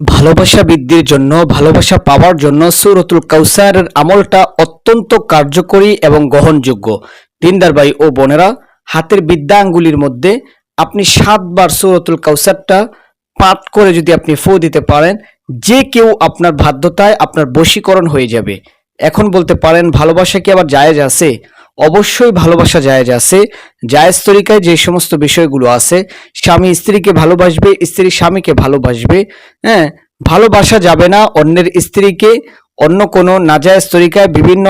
ভালোবাসা বৃদ্ধির জন্য, ভালোবাসা পাওয়ার জন্য সূরতুল কাউসারের আমলটা অত্যন্ত কার্যকরী এবং গ্রহণযোগ্য। দিনদার ভাই ও বোনেরা, হাতের বিদ্যা আঙ্গুলির মধ্যে আপনি সাতবার সূরতুল কাউসারটা পাঠ করে যদি আপনি ফু দিতে পারেন, যে কেউ আপনার বাধ্যতায় আপনার বশীকরণ হয়ে যাবে। এখন বলতে পারেন, ভালোবাসা কি আবার জায়েজ আছে? অবশ্যই ভালোবাসা জায়েজ আছে। জায়েজ তরিকায় যে সমস্ত বিষয়গুলো আছে, স্বামী স্ত্রীকে ভালোবাসবে, স্ত্রী স্বামীকে ভালোবাসবে। হ্যাঁ ভালোবাসা যাবে না অন্যের স্ত্রীকে। অন্য কোনো নাজায়েজ তরিকায় বিভিন্ন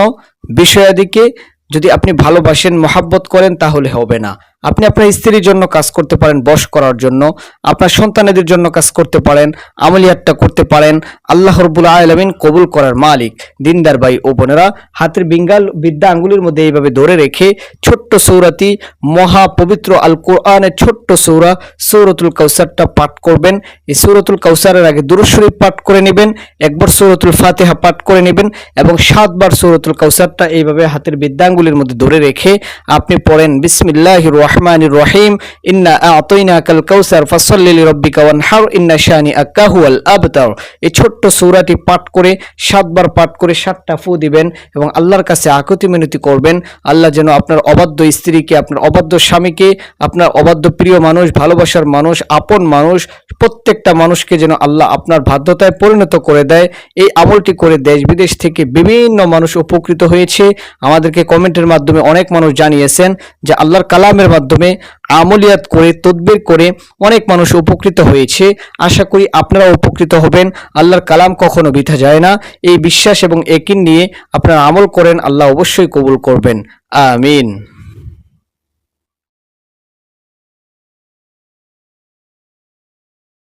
বিষয়াদিকে যদি আপনি ভালোবাসেন, মহাব্বত করেন, তাহলে হবে না। আপনি আপনার স্ত্রীর জন্য কাজ করতে পারেন বশ করার জন্য। আপনার সন্তানেদের জন্য কাজ করতে পারেন, আমলিয়াতটা করতে পারেন। আল্লাহ রব্বুল আলমিন কবুল করার মালিক। দিনদার ভাই ও বোনেরা, হাতের বিঙ্গাল, বিদ্যা আঙ্গুলির মধ্যে এইভাবে ধরে রেখে ছোট্ট সৌরাতি মহা পবিত্র আল কোরআনের ছোট্ট সৌরা সৌরতুল কাউসারটা পাঠ করবেন। এই সৌরতুল কাউসারের আগে দুরুশরীফ পাঠ করে নেবেন, একবার সৌরতুল ফাতেহা পাঠ করে নেবেন এবং সাতবার সৌরতুল কাউসারটা এইভাবে হাতের বিদ্যাঙ্গুলির মধ্যে ধরে রেখে আপনি পড়েন বিসমিল্লাহ রহমান রহিম, ইন্না আতইনা কাল কাউসার ফাসল্লি রব্বিকা ওয়ানহার, ইন্না শানি আকাহুয়াল আবতার। এই ছোট্ট সূরাটি পাঠ করে, সাতবার পাঠ করে সাতটা ফু দিবেন এবং আল্লাহর কাছে আকুতি মিনতি করবেন। আল্লাহ যেন আপনার অবাধ্য স্ত্রীকে, আপনার অবাধ্য স্বামীকে, আপনার অবাধ্য প্রিয় মানুষ, ভালোবাসার মানুষ, আপন মানুষ, প্রত্যেকটা মানুষকে যেন আল্লাহ আপনার বাধ্যতায় পরিণত করে দেয়। এই আমলটি করে দেশ বিদেশ থেকে বিভিন্ন মানুষ উপকৃত হয়েছে। আমাদেরকে কমেন্টের মাধ্যমে অনেক মানুষ জানিয়েছেন যে আল্লাহর কালামের মাধ্যমে আমলিয়াত করে, তদবির করে অনেক মানুষ উপকৃত হয়েছে। আশা করি আপনারা উপকৃত হবেন। আল্লাহর কালাম কখনো বৃথা যায় না। এই বিশ্বাস এবং একিন নিয়ে আপনারা আমল করেন, আল্লাহ অবশ্যই কবুল করবেন। আমিন।